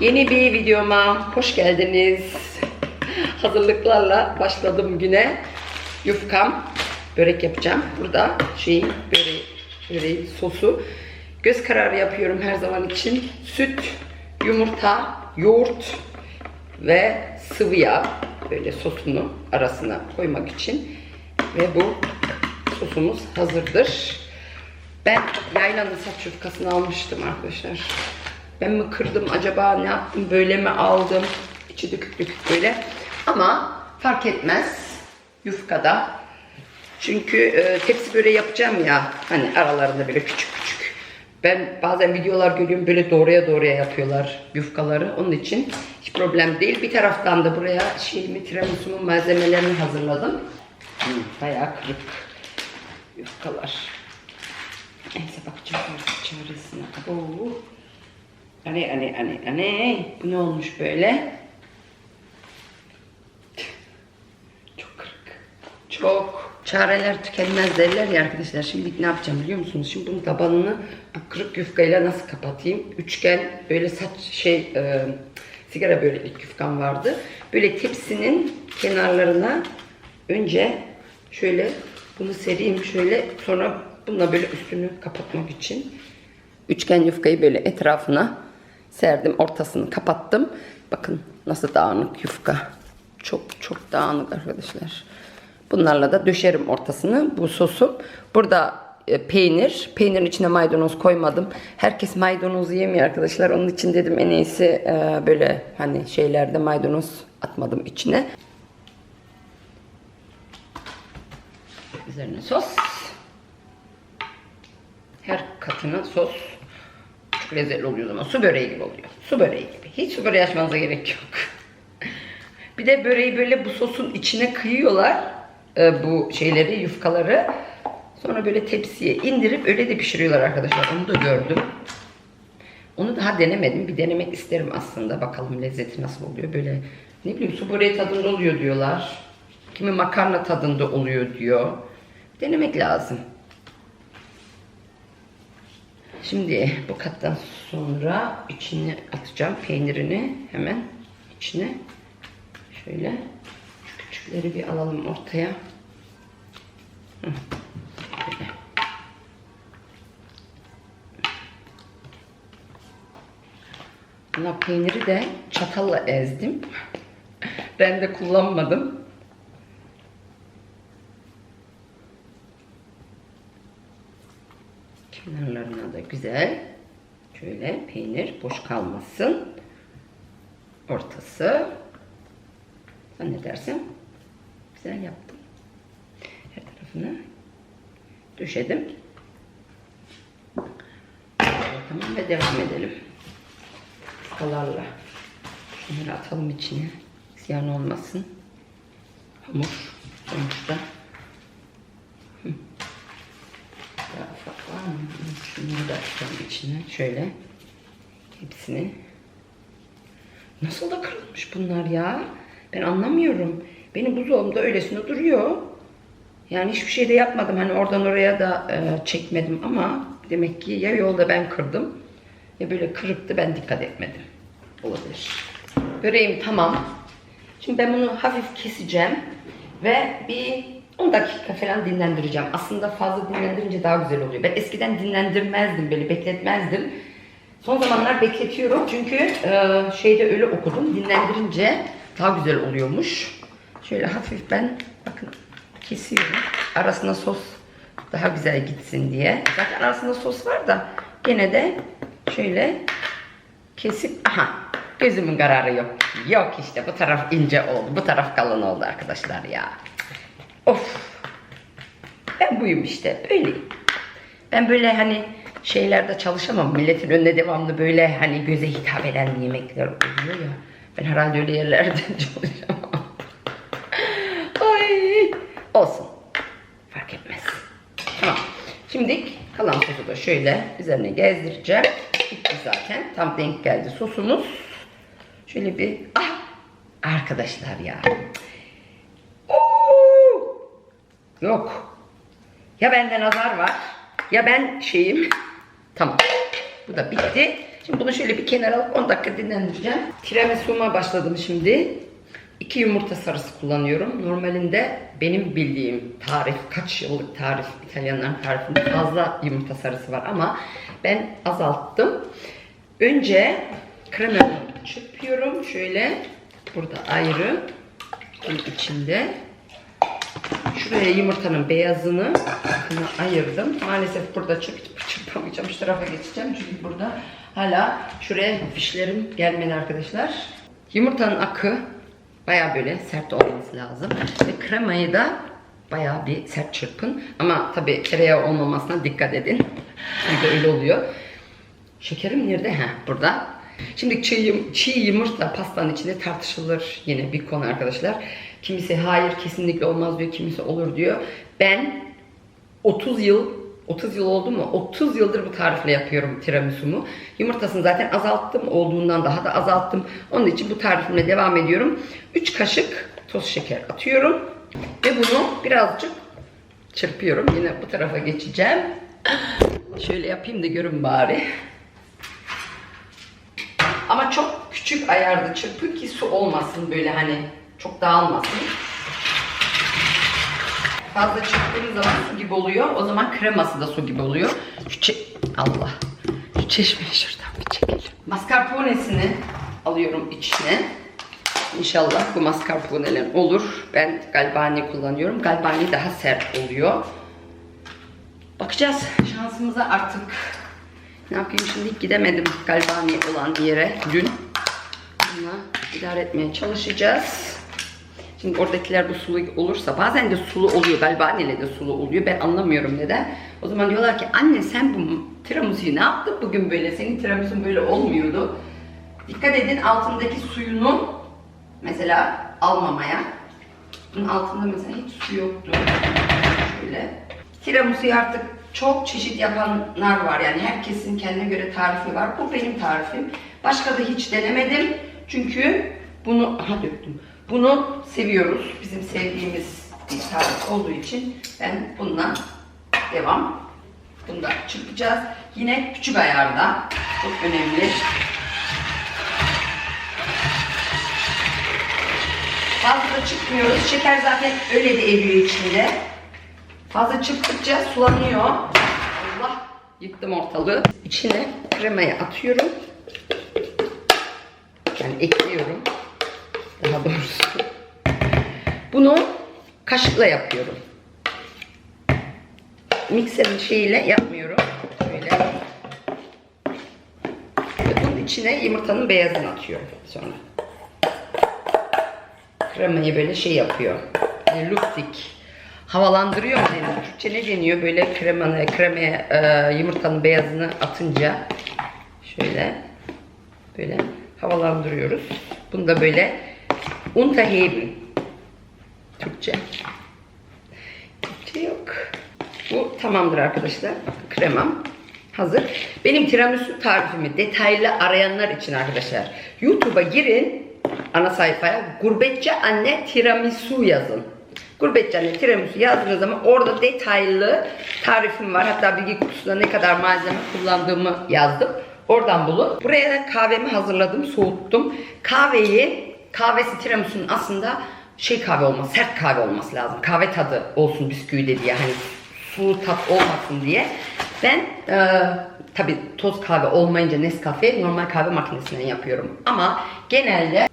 Yeni bir videoma hoş geldiniz. Hazırlıklarla başladım güne. Yufkam, börek yapacağım. Burada şey böreği, böreği sosu. Göz kararı yapıyorum her zaman için. Süt, yumurta, yoğurt ve sıvı yağ böyle sosunu arasına koymak için. Ve bu sosumuz hazırdır. Ben yaylanın saç yufkasını almıştım arkadaşlar. Ben mi kırdım acaba ne yaptım böyle mi aldım? İçi dökük dökük böyle. Ama fark etmez yufkada. Çünkü e, tepsi böreği yapacağım ya hani aralarında böyle küçük küçük. Ben bazen videolar görüyorum böyle doğruya doğruya yapıyorlar yufkaları. Onun için hiç problem değil. Bir taraftan da buraya şeyimi tiramisu'nun malzemelerini hazırladım. Hmm, bayağı kırık yufkalar. Neyse bakacağım artık çaresine. Oo. Anne anne anne anne. Bu ne olmuş böyle? Çok kırık. Çok. Çareler tükenmez derler ya arkadaşlar. Şimdi ne yapacağım biliyor musunuz? Şimdi bunun tabanını bu kırık yufkayla nasıl kapatayım? Üçgen böyle saç şey e, sigara böreklik yufkam vardı. Böyle tepsinin kenarlarına önce şöyle bunu sereyim şöyle sonra bununla böyle üstünü kapatmak için üçgen yufkayı böyle etrafına serdim ortasını kapattım. Bakın nasıl dağınık yufka. Çok çok dağınık arkadaşlar. Bunlarla da döşerim ortasını bu sosum burada e, peynir. Peynirin içine maydanoz koymadım. Herkes maydanoz yemiyor arkadaşlar. Onun için dedim en iyisi e, böyle hani şeylerde maydanoz atmadım içine. Üzerine sos. Her katına sos çok lezzetli oluyor ama su böreği gibi oluyor. Su böreği gibi. Hiç su böreği açmanıza gerek yok. bir de böreği böyle bu sosun içine kıyıyorlar. e, bu şeyleri, yufkaları. Sonra böyle tepsiye indirip öyle de pişiriyorlar arkadaşlar. Onu da gördüm. Onu daha denemedim. Bir denemek isterim aslında. Bakalım lezzeti nasıl oluyor. Böyle ne bileyim su böreği tadında oluyor diyorlar. Kimi makarna tadında oluyor diyor. Denemek lazım. Şimdi bu kattan sonra içine atacağım peynirini hemen içine. Şöyle şu küçükleri bir alalım ortaya. Hı, peyniri de çatalla ezdim. Ben de kullanmadım. Kenarlarına da güzel şöyle peynir boş kalmasın. Ortası zannedersem güzel yaptım. Her tarafını döşedim. Tamam ve devam edelim. Kalarla. Şunları atalım içine. Ziyan olmasın. Hamur sonuçta. Daha ufak var mı? Şunları da atacağım içine. Şöyle. Hepsini. Nasıl da kırılmış bunlar ya? Ben anlamıyorum. Benim buzdolabımda öylesine duruyor. Yani hiçbir şey de yapmadım. Hani oradan oraya da e, çekmedim ama demek ki ya yolda ben kırdım ya böyle kırıktı ben dikkat etmedim. Olabilir. Böreğim tamam. Şimdi ben bunu hafif keseceğim ve bir 10 dakika falan dinlendireceğim. Aslında fazla dinlendirince daha güzel oluyor. Ben eskiden dinlendirmezdim, böyle bekletmezdim. Son zamanlar bekletiyorum çünkü e, şeyde öyle okudum. Dinlendirince daha güzel oluyormuş. Şöyle hafif ben bakın kesiyorum. Arasına sos daha güzel gitsin diye. Zaten arasında sos var da gene de şöyle kesip aha gözümün kararı yok. Yok işte bu taraf ince oldu. Bu taraf kalın oldu arkadaşlar ya. Of. Ben buyum işte. Böyleyim. Ben böyle hani şeylerde çalışamam. Milletin önüne devamlı böyle hani göze hitap eden yemekler oluyor ya. Ben herhalde öyle yerlerde çalışamam. Ay. Olsun. Fark etmez. Tamam. Şimdi kalan sosu da şöyle üzerine gezdireceğim. Bitti zaten. Tam denk geldi sosumuz. Şöyle bir ah arkadaşlar ya. Yok. Ya bende nazar var ya ben şeyim. Tamam. Bu da bitti. Şimdi bunu şöyle bir kenara alıp 10 dakika dinlendireceğim. Tiramisu'ma başladım şimdi. 2 yumurta sarısı kullanıyorum. Normalinde benim bildiğim tarif, kaç yıllık tarif, İtalyanların tarifinde fazla yumurta sarısı var ama ben azalttım. Önce kremamı çırpıyorum. Şöyle burada ayrı, bunun içinde. Şuraya yumurtanın beyazını ayırdım. Maalesef burada çırp, çırpamayacağım. Şu tarafa geçeceğim. Çünkü burada hala şuraya fişlerim gelmedi arkadaşlar. Yumurtanın akı baya böyle sert olması lazım. Ve kremayı da baya bir sert çırpın. Ama tabi tereyağı olmamasına dikkat edin. Çünkü öyle oluyor. Şekerim nerede? Ha burada. Şimdi çiğ, çiğ yumurta pastanın içinde tartışılır yine bir konu arkadaşlar. Kimisi hayır kesinlikle olmaz diyor, kimisi olur diyor. Ben 30 yıl 30 yıl oldu mu? 30 yıldır bu tarifle yapıyorum tiramisumu. Yumurtasını zaten azalttım. Olduğundan daha da azalttım. Onun için bu tarifimle devam ediyorum. 3 kaşık toz şeker atıyorum. Ve bunu birazcık çırpıyorum. Yine bu tarafa geçeceğim. Şöyle yapayım da görün bari. Ama çok küçük ayarda çırpın ki su olmasın böyle hani çok dağılmasın. Fazla çırptığınız zaman su gibi oluyor. O zaman kreması da su gibi oluyor. Şu Allah. Şu çeşmeyi şuradan bir çekelim. Mascarpone'sini alıyorum içine. İnşallah bu mascarpone'ler olur. Ben galbani kullanıyorum. Galbani daha sert oluyor. Bakacağız şansımıza artık. Ne yapayım şimdi gidemedim galbani olan yere dün. Bununla idare etmeye çalışacağız. Şimdi oradakiler bu sulu olursa bazen de sulu oluyor. Galbaniyle de sulu oluyor. Ben anlamıyorum neden. O zaman diyorlar ki anne sen bu tiramisu'yu ne yaptın bugün böyle? Senin tiramisu'un böyle olmuyordu. Dikkat edin altındaki suyunu mesela almamaya. Bunun altında mesela hiç su yoktu. Şöyle. Tiramisu'yu artık çok çeşit yapanlar var. Yani herkesin kendine göre tarifi var. Bu benim tarifim. Başka da hiç denemedim. Çünkü bunu aha döktüm. Bunu seviyoruz. Bizim sevdiğimiz bir tarif olduğu için ben bundan devam. Bunu da çırpacağız. Yine küçük ayarda. Çok önemli. Fazla çıkmıyoruz. Şeker zaten öyle de eriyor içinde. Fazla çıktıkça sulanıyor. Allah yıktım ortalığı. İçine kremayı atıyorum. Yani ekliyorum. Daha doğrusu. Bunu kaşıkla yapıyorum. Mikserin şeyiyle yapmıyorum. Şöyle. Ve bunun içine yumurtanın beyazını atıyorum sonra. Kremayı böyle şey yapıyor. Yani luftik. Havalandırıyor mu deniyor? Türkçe ne deniyor? Böyle kremanı, kremaya e, yumurtanın beyazını atınca şöyle böyle havalandırıyoruz. Bunu da böyle unterheben. Türkçe. Türkçe yok. Bu tamamdır arkadaşlar. Kremam hazır. Benim tiramisu tarifimi detaylı arayanlar için arkadaşlar YouTube'a girin ana sayfaya gurbetçi anne tiramisu yazın. Gurbetçi anne tiramisu yazdığınız zaman orada detaylı tarifim var. Hatta bilgi kutusunda ne kadar malzeme kullandığımı yazdım. Oradan bulun. Buraya kahvemi hazırladım, soğuttum. Kahveyi, kahvesi tiramisu'nun aslında şey kahve olması, sert kahve olması lazım. Kahve tadı olsun bisküvide diye hani sulu tat olmasın diye. Ben e, tabi toz kahve olmayınca Nescafe normal kahve makinesinden yapıyorum. Ama genelde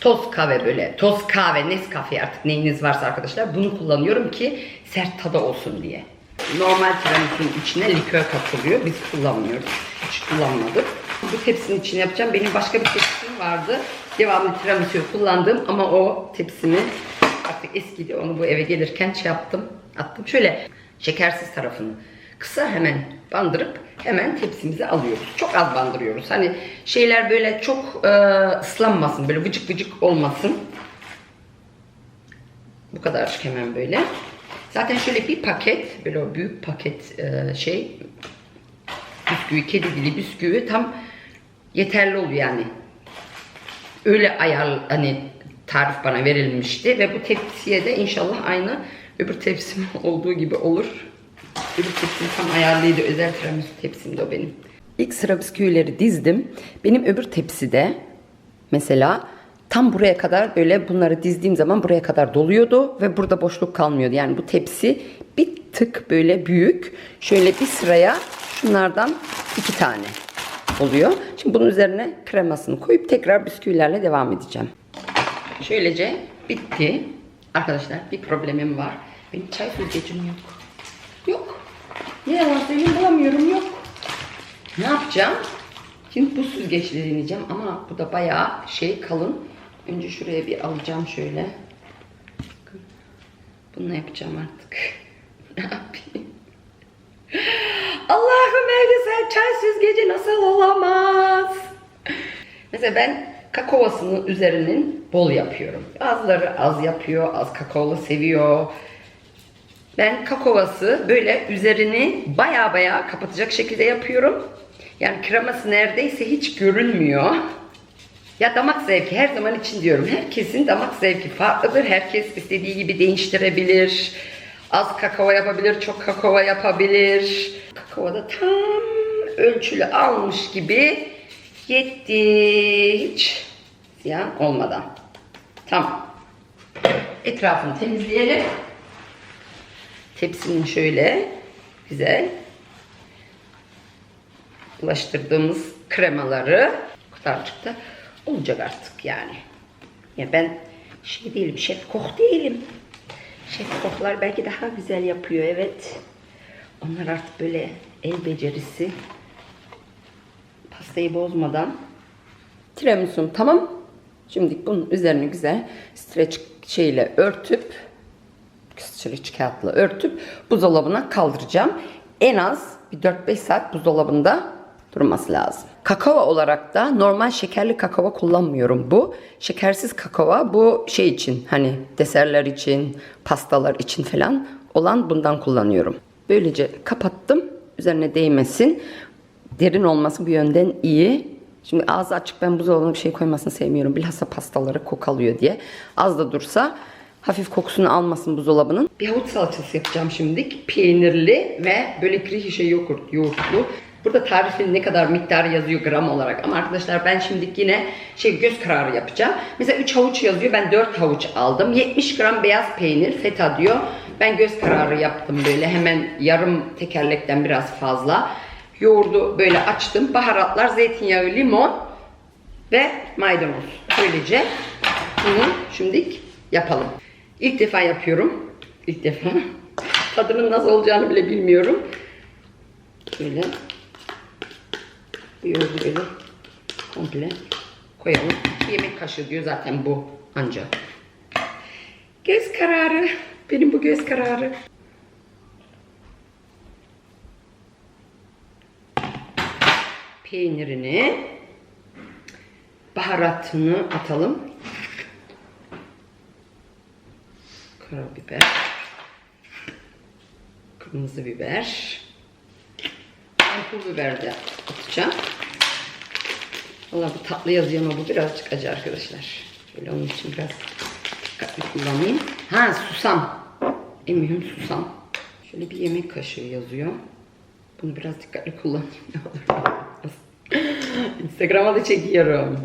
toz kahve böyle toz kahve Nescafe artık neyiniz varsa arkadaşlar bunu kullanıyorum ki sert tadı olsun diye. Normal tiramisu'nun içine likör katılıyor. Biz kullanmıyoruz. Hiç kullanmadık. Bu tepsinin içine yapacağım. Benim başka bir tepsim vardı. Devamlı tiramisu kullandım ama o tepsimi artık eskidi. Onu bu eve gelirken şey yaptım. Attım. Şöyle şekersiz tarafını kısa hemen bandırıp hemen tepsimize alıyoruz. Çok az bandırıyoruz. Hani şeyler böyle çok e, ıslanmasın. Böyle vıcık vıcık olmasın. Bu kadar hemen böyle. Zaten şöyle bir paket, böyle o büyük paket e, şey bisküvi, kedi dili bisküvi tam yeterli oluyor yani. Öyle ayar hani tarif bana verilmişti ve bu tepsiye de inşallah aynı öbür tepsim olduğu gibi olur. Öbür tepsim tam ayarlıydı. Özel tiramisu tepsimdi o benim. İlk sıra bisküvileri dizdim. Benim öbür tepside mesela tam buraya kadar böyle bunları dizdiğim zaman buraya kadar doluyordu ve burada boşluk kalmıyordu. Yani bu tepsi bir tık böyle büyük. Şöyle bir sıraya şunlardan iki tane oluyor. Şimdi bunun üzerine kremasını koyup tekrar bisküvilerle devam edeceğim. Şöylece bitti. Arkadaşlar bir problemim var. Benim çay süzgecim. Yok. Yalan söyleyeyim bulamıyorum yok. Ne yapacağım? Şimdi bu süzgeçle deneyeceğim ama bu da bayağı şey kalın. Önce şuraya bir alacağım şöyle. Bakın. Bununla yapacağım artık. ne yapayım? Allah'ım evde sen çay süzgeci nasıl olamaz? Mesela ben kakaosunu üzerinin bol yapıyorum. Bazıları az yapıyor, az kakaolu seviyor. Ben kakaosu böyle üzerini baya baya kapatacak şekilde yapıyorum. Yani kreması neredeyse hiç görünmüyor. Ya damak zevki her zaman için diyorum. Herkesin damak zevki farklıdır. Herkes istediği gibi değiştirebilir. Az kakao yapabilir, çok kakao yapabilir. Kakao da tam ölçülü almış gibi yetti. Hiç ziyan olmadan. Tamam. Etrafını temizleyelim. Tepsinin şöyle güzel bulaştırdığımız kremaları da olacak artık yani. Ya ben şey değilim, şef koch değilim. Şef kochlar belki daha güzel yapıyor evet. Onlar artık böyle el becerisi pastayı bozmadan tiramisum tamam. Şimdi bunun üzerine güzel streç şeyle örtüp streç kağıtla örtüp buzdolabına kaldıracağım. En az bir 4-5 saat buzdolabında durması lazım. Kakao olarak da normal şekerli kakao kullanmıyorum bu. Şekersiz kakao bu şey için hani deserler için, pastalar için falan olan bundan kullanıyorum. Böylece kapattım. Üzerine değmesin. Derin olması bir yönden iyi. Şimdi ağzı açık ben buzdolabına bir şey koymasını sevmiyorum. Bilhassa pastaları kokalıyor diye. Az da dursa hafif kokusunu almasın buzdolabının. Bir havuç salatası yapacağım şimdilik. Peynirli ve böyle krihişe yoğurt, yoğurtlu. Burada tarifin ne kadar miktarı yazıyor gram olarak. Ama arkadaşlar ben şimdilik yine şey göz kararı yapacağım. Mesela 3 havuç yazıyor. Ben 4 havuç aldım. 70 gram beyaz peynir feta diyor. Ben göz kararı yaptım böyle hemen yarım tekerlekten biraz fazla. Yoğurdu böyle açtım. Baharatlar, zeytinyağı, limon ve maydanoz. Böylece bunu şimdilik yapalım. İlk defa yapıyorum. İlk defa. Tadının nasıl olacağını bile bilmiyorum. Böyle bu böyle komple koyalım. Yemek kaşığı diyor zaten bu ancak. Göz kararı. Benim bu göz kararı. Peynirini baharatını atalım. Karabiber. Kırmızı biber. Ben pul biber de atacağım. Valla bu tatlı yazıyor ama bu birazcık acı arkadaşlar. Şöyle onun için biraz dikkatli kullanayım. Ha susam. En susam. Şöyle bir yemek kaşığı yazıyor. Bunu biraz dikkatli kullanayım ne olur. Instagram'a da çekiyorum.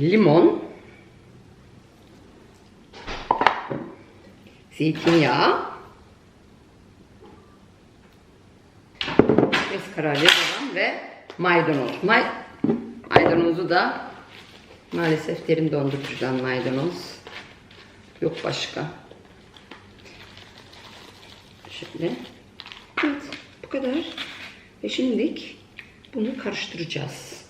Limon. Zeytinyağı. Bez kararı devam ve maydanoz. May maydanozu da maalesef derin dondurucudan maydanoz. Yok başka. Şöyle. Evet bu kadar. Ve şimdilik bunu karıştıracağız.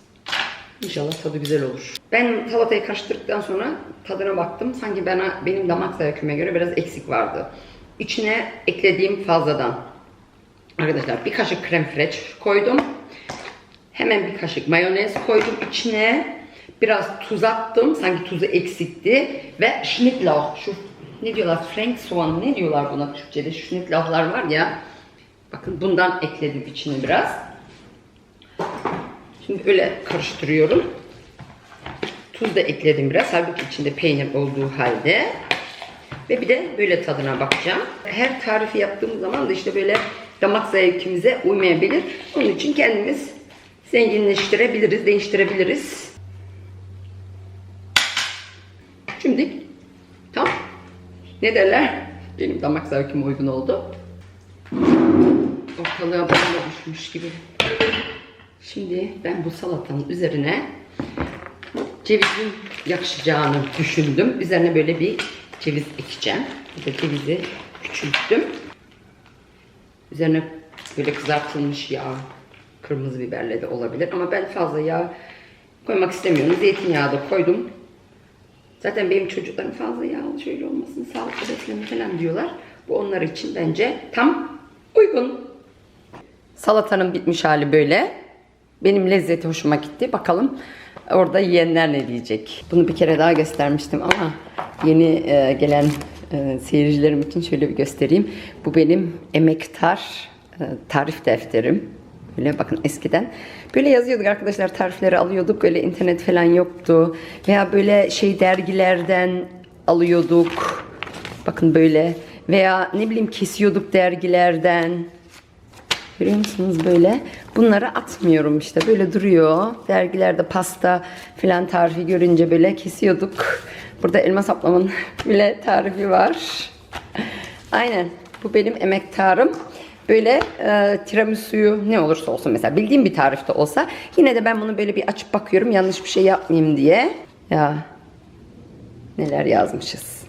İnşallah tadı güzel olur. Ben salatayı karıştırdıktan sonra tadına baktım. Sanki bana benim damak zevkime göre biraz eksik vardı. İçine eklediğim fazladan. Arkadaşlar bir kaşık krem fresh koydum. Hemen bir kaşık mayonez koydum içine. Biraz tuz attım. Sanki tuzu eksikti. Ve schnittlauch. Şu ne diyorlar? Frank soğan ne diyorlar buna Türkçe'de? Schnittlauchlar var ya. Bakın bundan ekledim içine biraz. Şimdi öyle karıştırıyorum. Tuz da ekledim biraz. Halbuki içinde peynir olduğu halde. Ve bir de böyle tadına bakacağım. Her tarifi yaptığım zaman da işte böyle damak zevkimize uymayabilir. Onun için kendimiz zenginleştirebiliriz, değiştirebiliriz. Şimdi tam ne derler? Benim damak zevkime uygun oldu. Ortalığa bomba düşmüş gibi. Şimdi ben bu salatanın üzerine cevizin yakışacağını düşündüm. Üzerine böyle bir ceviz ekeceğim. De cevizi küçülttüm. Üzerine böyle kızartılmış yağ, kırmızı biberle de olabilir. Ama ben fazla yağ koymak istemiyorum. Zeytinyağı da koydum. Zaten benim çocuklarım fazla yağlı şöyle olmasın, sağlıklı beslenme falan diyorlar. Bu onlar için bence tam uygun. Salatanın bitmiş hali böyle. Benim lezzeti hoşuma gitti. Bakalım orada yiyenler ne diyecek. Bunu bir kere daha göstermiştim ama yeni e, gelen e, seyircilerim için şöyle bir göstereyim. Bu benim emektar e, tarif defterim. Böyle bakın eskiden böyle yazıyorduk arkadaşlar tarifleri alıyorduk öyle internet falan yoktu veya böyle şey dergilerden alıyorduk bakın böyle veya ne bileyim kesiyorduk dergilerden Görüyor musunuz böyle? Bunları atmıyorum işte. Böyle duruyor. Dergilerde pasta filan tarifi görünce böyle kesiyorduk. Burada elma saplamın bile tarifi var. Aynen. Bu benim emektarım. Böyle e, tiramisu'yu ne olursa olsun mesela bildiğim bir tarifte olsa yine de ben bunu böyle bir açıp bakıyorum yanlış bir şey yapmayayım diye. Ya neler yazmışız.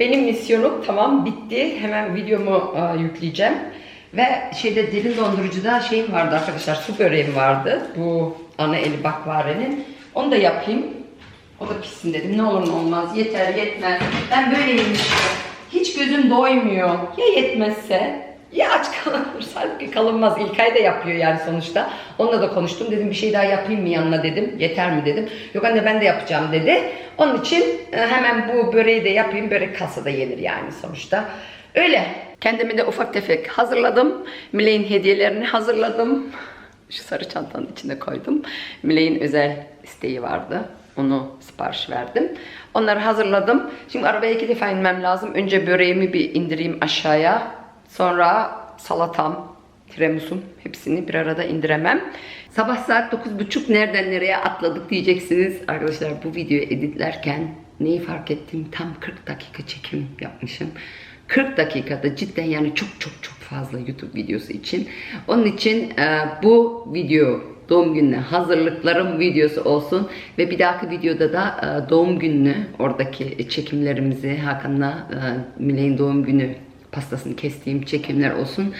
Benim misyonum tamam bitti. Hemen videomu e, yükleyeceğim. Ve şeyde derin dondurucuda şeyim vardı arkadaşlar su böreğim vardı. Bu ana eli bakvarenin. Onu da yapayım. O da pişsin dedim. Ne olur ne olmaz. Yeter yetmez. Ben böyleyim işte. Hiç gözüm doymuyor. Ya yetmezse? Ya aç kalınır. Halbuki kalınmaz. İlkay da yapıyor yani sonuçta. Onunla da konuştum. Dedim bir şey daha yapayım mı yanına dedim. Yeter mi dedim. Yok anne ben de yapacağım dedi. Onun için e, hemen bu böreği de yapayım. Börek kasada yenir yani sonuçta. Öyle. Kendimi de ufak tefek hazırladım. Miley'in hediyelerini hazırladım. Şu sarı çantanın içine koydum. Miley'in özel isteği vardı. Onu sipariş verdim. Onları hazırladım. Şimdi arabaya iki defa inmem lazım. Önce böreğimi bir indireyim aşağıya. Sonra salatam, tiramisum hepsini bir arada indiremem. Sabah saat 9.30 nereden nereye atladık diyeceksiniz. Arkadaşlar bu videoyu editlerken neyi fark ettim? Tam 40 dakika çekim yapmışım. 40 dakikada cidden yani çok çok çok fazla YouTube videosu için. Onun için e, bu video doğum gününe hazırlıklarım videosu olsun ve bir dahaki videoda da e, doğum gününü oradaki çekimlerimizi Hakan'la e, Miley'in doğum günü pastasını kestiğim çekimler olsun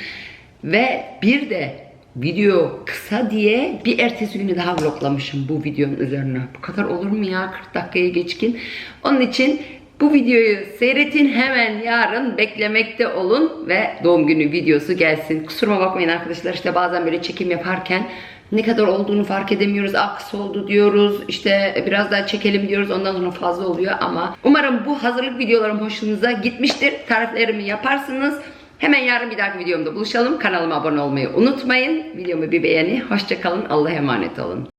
ve bir de video kısa diye bir ertesi günü daha vloglamışım bu videonun üzerine. Bu kadar olur mu ya 40 dakikaya geçkin. Onun için bu videoyu seyretin hemen yarın beklemekte olun ve doğum günü videosu gelsin. Kusuruma bakmayın arkadaşlar işte bazen böyle çekim yaparken ne kadar olduğunu fark edemiyoruz. Aks oldu diyoruz. işte biraz daha çekelim diyoruz. Ondan sonra fazla oluyor ama umarım bu hazırlık videolarım hoşunuza gitmiştir. Tariflerimi yaparsınız. Hemen yarın bir dahaki videomda buluşalım. Kanalıma abone olmayı unutmayın. Videomu bir beğeni. Hoşçakalın. Allah'a emanet olun.